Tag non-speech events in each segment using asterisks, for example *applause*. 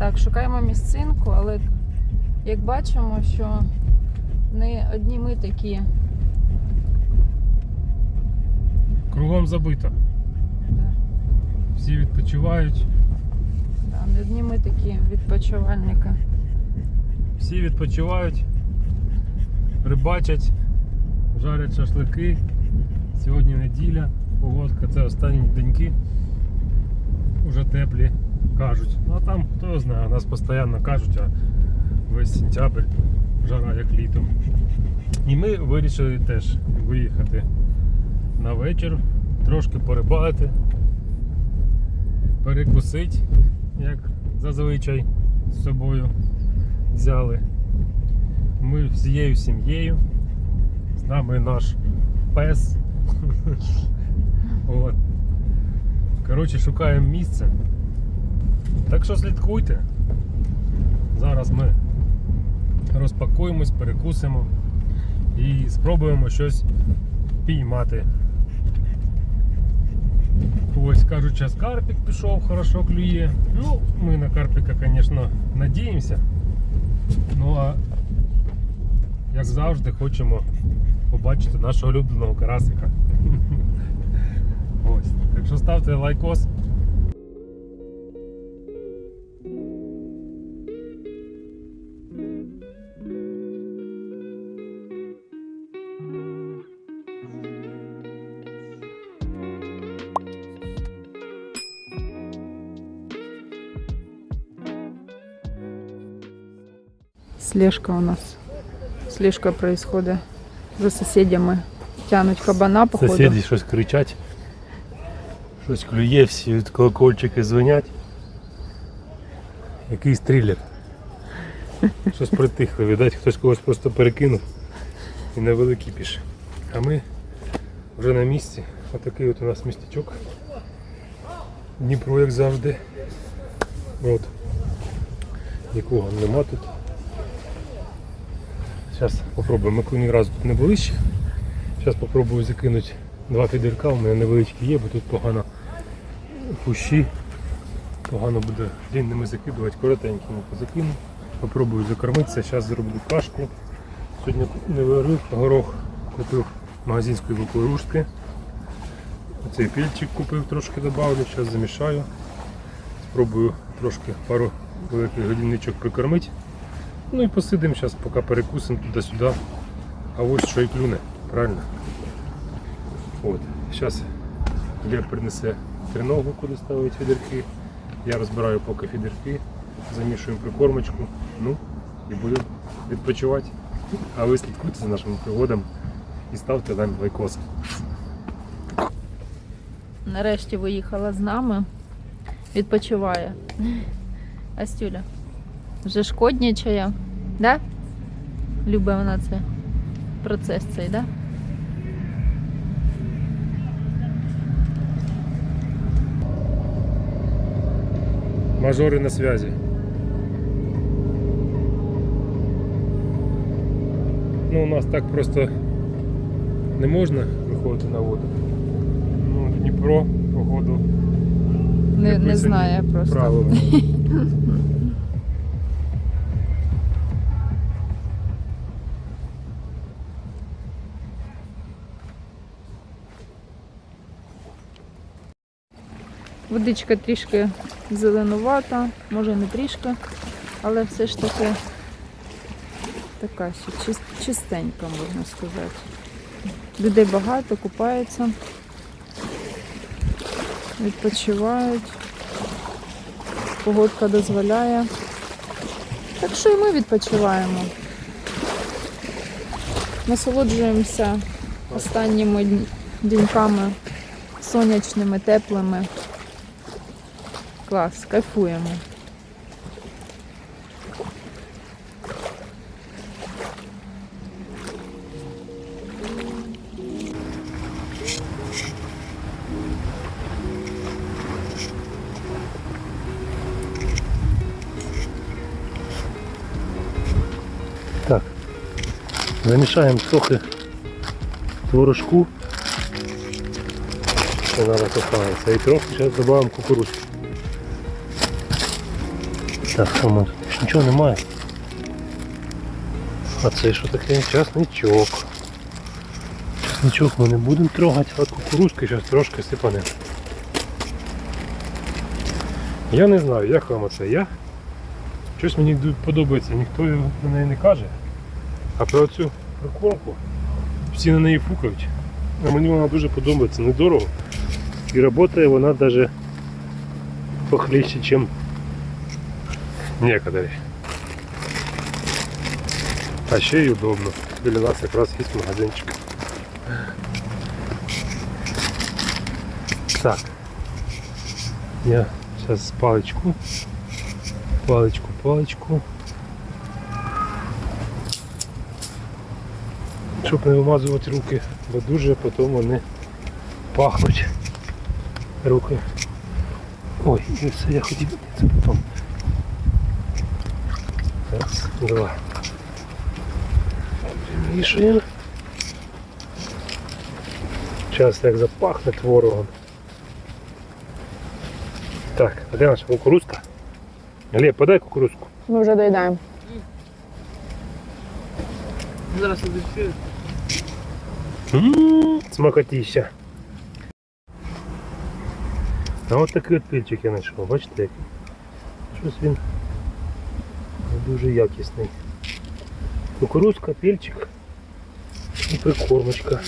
Так, шукаємо місцинку, але як бачимо, що не одні ми такі. Кругом забито. Да, Всі відпочивають, да, не одні ми такі відпочивальники. всі відпочивають, рибачать, жарять шашлики. Сьогодні неділя, погодка, це останні деньки. Уже теплі кажуть. Ну а там хто знає, нас постійно кажуть, а весь сентябрь жара як літом. І ми вирішили теж виїхати на вечір, трошки порибалити, перекусити, як зазвичай з собою взяли. Ми всією сім'єю. З нами наш пес. *laughs* Коротше, шукаємо місце. Так що слідкуйте. Зараз ми розпакуємось, перекусимо і спробуємо щось піймати. Ось кажуть, час карпік пішов, хорошо клює. Ну, ми на карпіка, звісно, надіємося. Ну а як завжди хочемо побачити нашого улюбленого карасика. *laughs* Ось. Так що ставте лайкос. Слежка у нас. Слежка происходит за соседями. Тянуть кабана, походу. Сусіди щось кричать. Щось клює, всі колокольчики дзвонять. Який стрілер. Щось притихло, видать, хтось когось просто перекинув і на великий піш. А ми вже на місці. Отакий от у нас містечок. Дніпро, як завжди. От. Нікого нема тут. Зараз спробуємо. Ми ні разу тут не були ще. Зараз спробую закинути два фідерка, у мене невеличкі є, бо тут погано кущі. Погано буде длинними закидувати, коротенькими позакину. Попробую закормитися, зараз зроблю кашку. Сьогодні не варив горох, купив магазинської кукурузки. Оцей пільчик купив, трошки додавлю, зараз замішаю. Спробую трошки пару великих годинничок прикормити. Ну і посидимо зараз, поки перекусимо туди-сюди. А ось що і клюне, правильно? От, зараз Глеб принесе триногу, куди ставить фідерки. Я розбираю поки фідерки, замішуємо прикормочку. Ну і будемо відпочивати. А ви слідкуйте за нашими пригодами і ставте нам лайкоси. Нарешті виїхала з нами. Відпочиває. Астюля. Вже шкоднічає. Да? Любить вона це процес цей, да? Мажори на зв'язі. Ну, у нас так просто не можна виходити на воду. Ну, Дніпро, походу, Не, не знає просто. правила. *laughs* Водичка трішки зеленувата, може не трішки, але все ж таки така ще чистенька, можна сказати. Людей багато, купаються, відпочивають. Погодка дозволяє. Так що і ми відпочиваємо. Насолоджуємося останніми деньками сонячними, теплими. Клас, кайфуємо. Так. Замішаємо трохи творожку. Вона розсипається. І трохи зараз додаємо кукурудзу. Так, що ми тут? Нічого немає. А це що таке? Часничок. Часничок ми не будемо трогати, а кукурузки зараз трошки сипанемо. Я не знаю, як вам оце. Я щось мені подобається, ніхто на неї не каже. А про цю прикормку всі на неї фукають. А мені вона дуже подобається, недорого. І працює вона навіть похлеще, ніж некоторі. А ще й удобно. Біля нас якраз є магазинчик. Так. Я зараз паличку. Паличку, паличку. Щоб не вимазувати руки, бо дуже потім вони пахнуть. Руки. Ой, все я хотів це потім. Два. Мішаємо. Зараз як запахне творогом. Так, а де наша кукурузка? Глеб, подай кукурузку. Ми вже доїдаємо. Зараз обіцяю. Ммм, смакотища. А от такий от пільчик я знайшов, бачите? Щось він дуже якісний. Кукурузка, пільчик і прикормочка.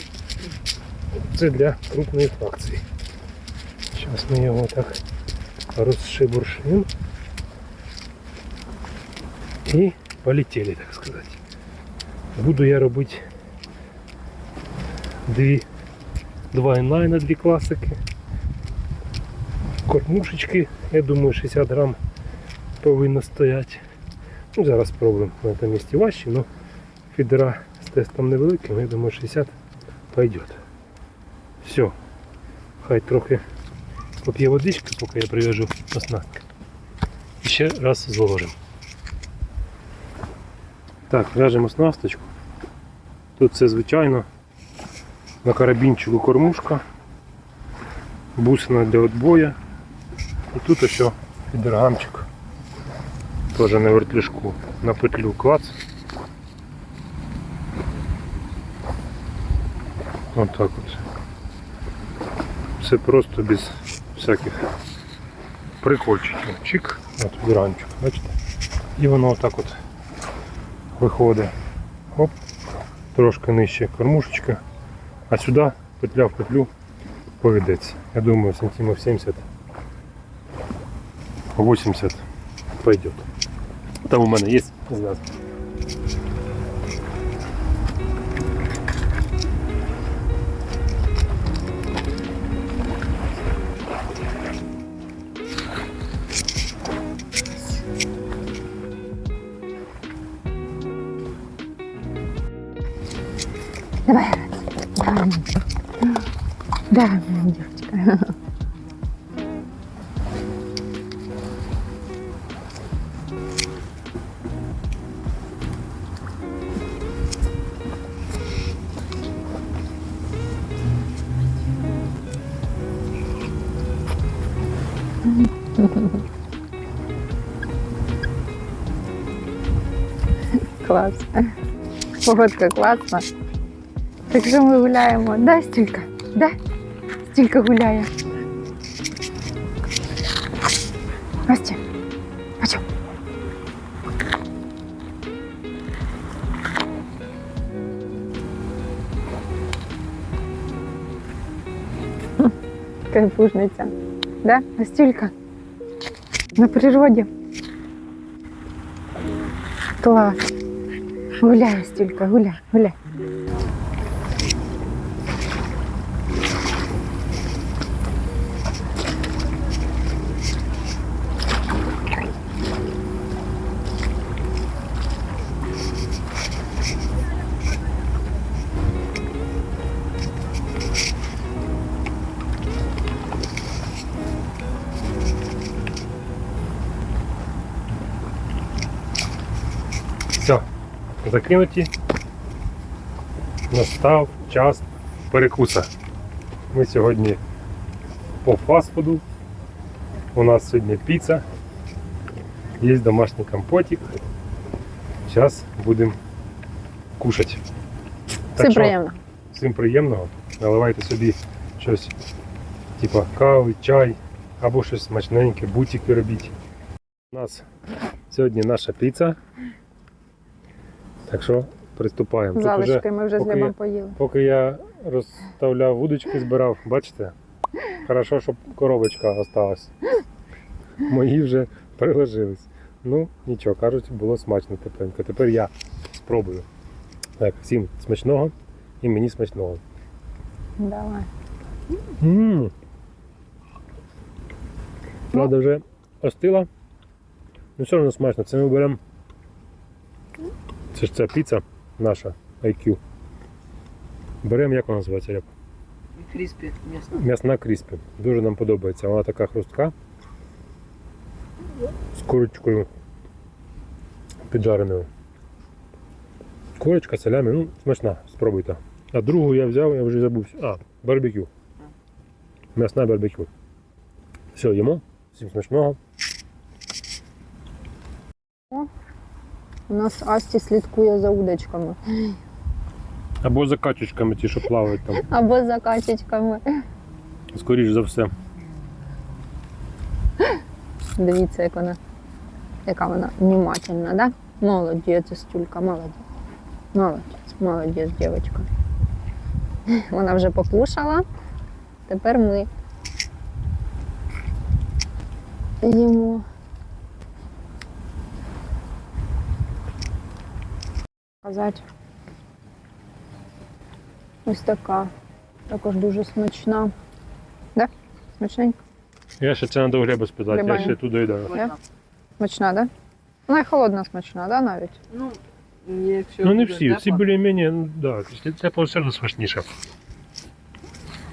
Це для крупної фракції. Зараз ми його так розшибуршим. І полетіли, так сказати. Буду я робити дві, два інлайна, дві класики. Кормушечки, я думаю, 60 грам повинно стояти. Ну, зараз спробуємо на цьому місці важче, але фідера з тестом невеликим, я думаю, 60 пойдет. Все. Хай трохи поп'є водички, поки я прив'яжу оснастки. І ще раз зложимо. Так, в'яжемо оснасточку. Тут все звичайно. На карабінчику кормушка, бусина для отбоя. І тут ось фідергамчик. Теж на вертлюжку. На петлю клац. От так от. Все просто без всяких прикольчиків. Чик, от фідергамчик, бачите? І воно отак от виходить. Оп, трошки нижче кормушечка. А сюди петля в петлю поведеться. Я думаю, сантимов 70 80 пойдет. Там у мене є зв'язка. Давай. Да, девочка. Клас. Погодка класна. Так що ми гуляємо? Да, стільки? Да? Стільки гуляє. Настя, бачу. Кайфушниця. Да? Настілька? На природі. Клас. Гуляє стільки, гуляй, гуляй. Закинуті. Настав час перекуса. Ми сьогодні по фастфуду. У нас сьогодні піца. Є домашній компотик. Зараз будемо кушати. Всім що, приємно. Всім приємного. Наливайте собі щось, типа кави, чай або щось смачненьке, бутики робіть. У нас сьогодні наша піца. Так що приступаємо. Тут вже, Залишки ми вже з я- поїли. поки я розставляв вудочки, збирав, бачите? Хорошо, щоб коробочка осталась. Мої вже приложились. Ну, нічого, кажуть, було смачно тепленько. Тепер я спробую. Так, всім смачного і мені смачного. Давай. Ммм. Правда, вже остила. Ну все одно смачно. Це ми беремо. Це ж ця піца наша IQ. Беремо, як вона називається? Ряб? Кріспі м'ясо. М'ясна кріспі. Дуже нам подобається. Вона така хрустка. З курочкою піджареною. Курочка, салямі, ну, смачна, спробуйте. А другу я взяв, я вже забувся. А, барбекю. М'ясна барбекю. Все, їмо. Всім смачного. У нас Асті слідкує за удочками. Або за качечками ті, що плавають там. Або за качечками. Скоріш за все. Дивіться, як вона, яка вона внимательна, да? Молодець, Стюлька, молодець. Молодець, молодець, дівчинка. Вона вже покушала. Тепер ми їмо. Казати. Ось така. Також дуже смачна. Да? Смачненька? Я ще це треба у Глеба спитати, я Глебаня. ще туди йду. Смачно. Смачна, да? Вона і холодна смачна, да, навіть? Ну, якщо Ну не буде всі, ці тепло, більш-менш, ну, да, це все одно смачніше.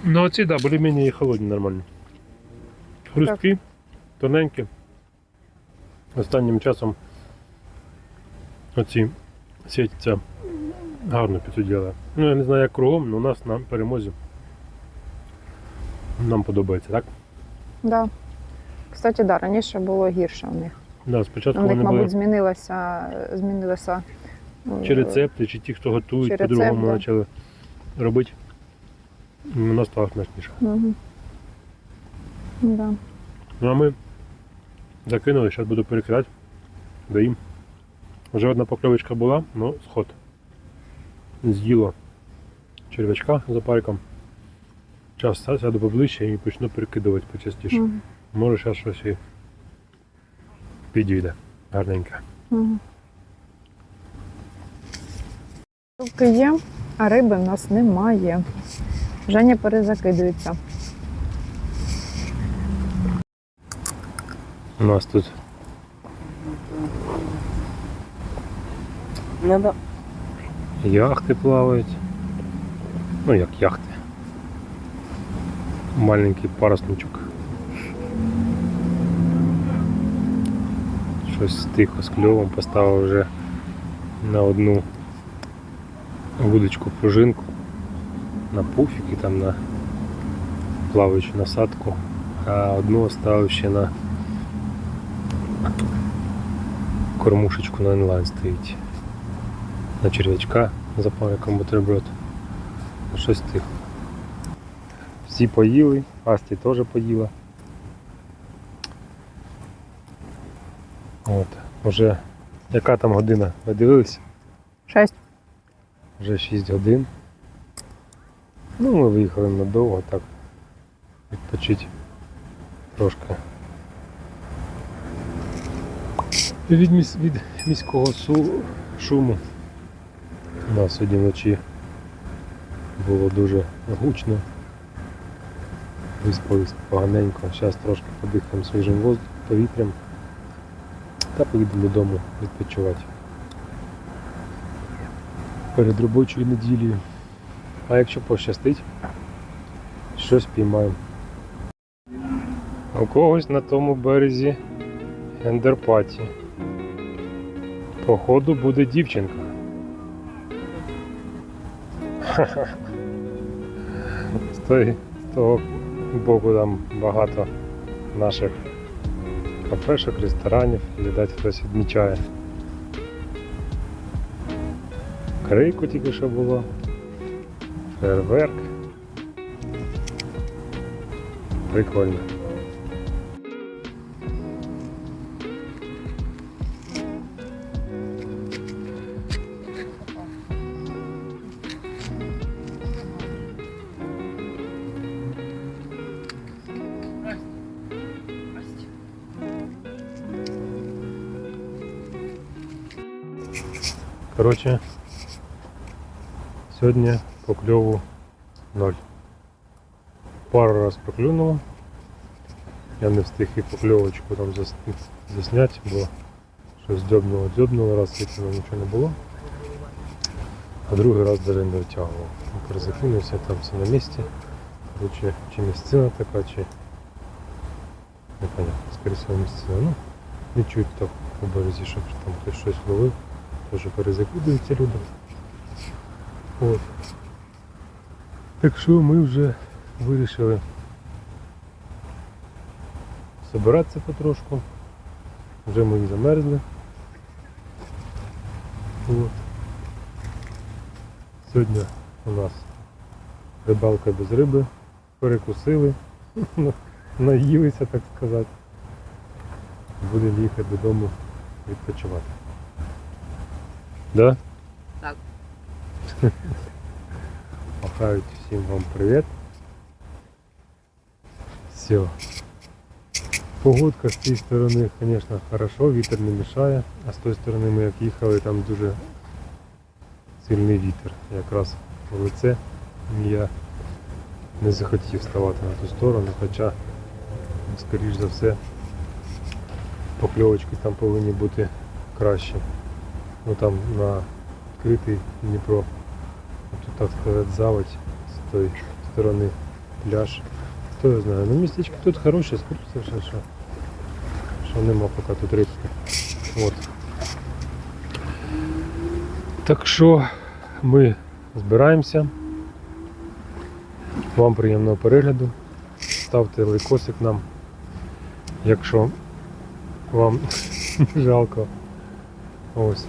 Ну оці, да, більш-менш і холодні нормальні. Хрусткі, тоненькі. Останнім часом оці сітця гарно підсуділа. Ну я не знаю як кругом, але у нас на перемозі. Нам подобається, так? Да. Кстати, да, раніше було гірше у них. Да, спочатку У них, вони мабуть, були змінилося, змінилося. е, чи рецепти, чи ті, хто готують, рецепт, по-другому да. почали робити. І Воно стало смачніше. Угу. Да. Ну а ми закинули, зараз буду перекидати. Доїм. Вже одна покльовочка була, ну сход. З'їло черв'ячка за париком. Час сяду поближче і почну перекидувати почастіше. Мгм. Може зараз щось і підійде. Гарненьке. Мгм. Рибки є, а риби в нас немає. Женя перезакидується. У нас тут Надо яхти плавають. Ну як яхти. Маленький парусничок. Щось тихо з кльовом поставив вже на одну вудочку пружинку, на пуфік там на плаваючу насадку, а одну оставив ще на кормушечку на інлайн стоїть. На черв'ячка за париком бутерброд. Ну, Щось тихо. Всі поїли, Асті теж поїла. От, вже яка там година? Ви дивились? Шесть. Вже 6 годин. Ну, ми виїхали надовго, так відпочити трошки. Від, міс, від міського су, шуму. Нас сьогодні вночі було дуже гучно. Виспались поганенько. Зараз трошки подихаємо свіжим воздухом, повітрям та поїдемо додому відпочивати перед робочою неділею. А якщо пощастить, щось піймаємо. У когось на тому березі ендерпаті. Походу буде дівчинка. З, той, з того боку там багато наших кафешок, ресторанів, видать, хтось відмічає. Крейку тільки що було. Фейерверк. Прикольно. Коротше, сьогодні по ноль. Пару раз проклюнуло. Я не встиг і покльовочку там зас- засняти, бо щось дзьобнуло, дзьобнуло, раз викинуло, нічого не було. А другий раз навіть не витягував. Перезакинувся, там все на місці. Коротше, чи місцина така, чи непонятно, скоріше місцина. Ну, не чуть так по березі, щоб там хтось щось ловив. Теж перезакидуються люди. От. Так що ми вже вирішили збиратися потрошку. Вже ми замерзли. От. Сьогодні у нас рибалка без риби. Перекусили, *laughs* наїлися, так сказати. Будемо їхати додому відпочивати. Да? Так. *laughs* Махають всім вам привіт. Все. Погодка з цієї сторони, звісно, хорошо, вітер не мішає, а з тої сторони ми як їхали, там дуже сильний вітер. Якраз в лице я не захотів ставати на ту сторону, хоча, скоріш за все, покльовочки там повинні бути кращі. Ну там на відкритий Дніпро. Тут, так сказати, заводь з тої сторони пляж. Хто його знає. Ну містечко тут хороше, скрипся, що, що, нема поки тут рибки. От. Так що ми збираємося. Вам приємного перегляду. Ставте лайкосик нам, якщо вам *laughs* жалко. Ось.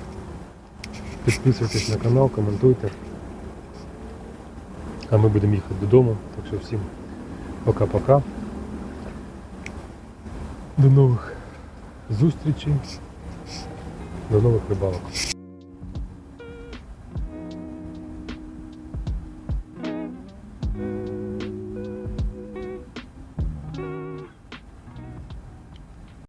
Підписуйтесь на канал, коментуйте. А ми будемо їхати додому. Так що всім пока-пока. До нових зустрічей. До нових рибалок.